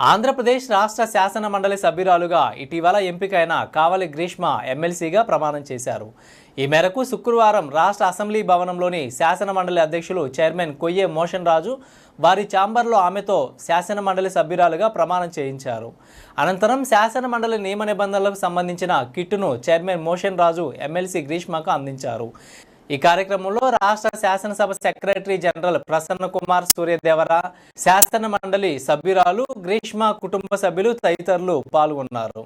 ఆంధ్రప్రదేశ్ రాష్ట్ర శాసన మండలి సభ్యురాలుగా ఇటీవల ఎంపికైన కావలి గ్రీష్మ ఎమ్మెల్సీగా ప్రమాణం చేశారు. ఈ మేరకు శుక్రవారం రాష్ట్ర అసెంబ్లీ భవనంలోని శాసన మండలి అధ్యక్షులు చైర్మన్ కొయ్యే మోషన్ రాజు వారి ఛాంబర్లో ఆమెతో శాసన మండలి సభ్యురాలుగా ప్రమాణం చేయించారు. అనంతరం శాసన మండలి నియమ నిబంధనలకు సంబంధించిన కిట్టును చైర్మన్ మోషన్ రాజు ఎమ్మెల్సీ గ్రీష్మకు అందించారు. ఈ కార్యక్రమంలో రాష్ట్ర శాసనసభ సెక్రటరీ జనరల్ ప్రసన్న కుమార్ సూర్యదేవర శాసన మండలి సభ్యురాలు గ్రీష్మ కుటుంబ సభ్యులు తదితరులు పాల్గొన్నారు.